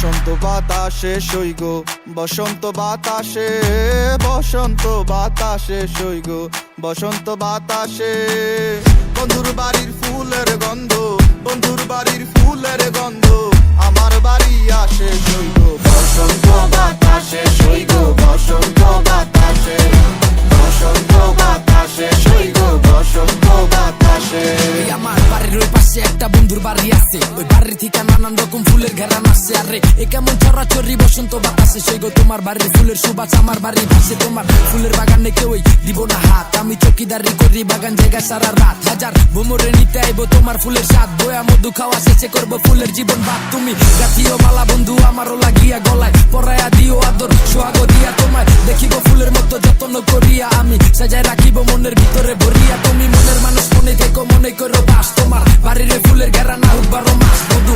বাতাসে সইগ বসন্ত বাতাসে বসন্ত বাতাসে সইগ বসন্ত বাতাসে। বন্ধুর বাড়ির ফুলের গন্ধ, বন্ধুর বাড়ির ফুলের গন্ধ, আমার বাড়ি আসে সইগ বসন্ত বাতাসে সইগ বসন্ত বাতাসে। বসন্ত বাতাসে সইগ বসন্ত বাতাসে। আমার বাড়ির পাশে একটা বন্ধুর বাড়ি আছে, ওই বাড়ির থেকে নানান রকম কাছে আরে এ কেমন ছড়া ছড়ি বসন্ত বাতাসে সেই গো তোমার বাড়ি ফুলের সুবাস, আমার বাড়ি ভাসে তোমার ফুলের বাগানে কেউ দিব না হাত। আমি চকিদারি করি, বাগান জায়গা সারা রাত। হাজার ভোমরে নিতে আইবো তোমার ফুলের স্বাদ। বয়া মধু খাওয়া শেষে করব ফুলের জীবন বাদ তুমি জাতীয় মালা, বন্ধু আমারও লাগিয়া গলায় পড়ায়া দিও আদর। সোহাগ দিয়া তোমায় দেখিব ফুলের মতো যত্ন করিয়া আমি। সাজায় রাখিব মনের ভিতরে ভরিয়া তুমি। মনের মানুষ মনে থেকো, মনে করো বাস তোমার। বাড়ির ফুলের ঘেরা না হোক বারো মাস। বধু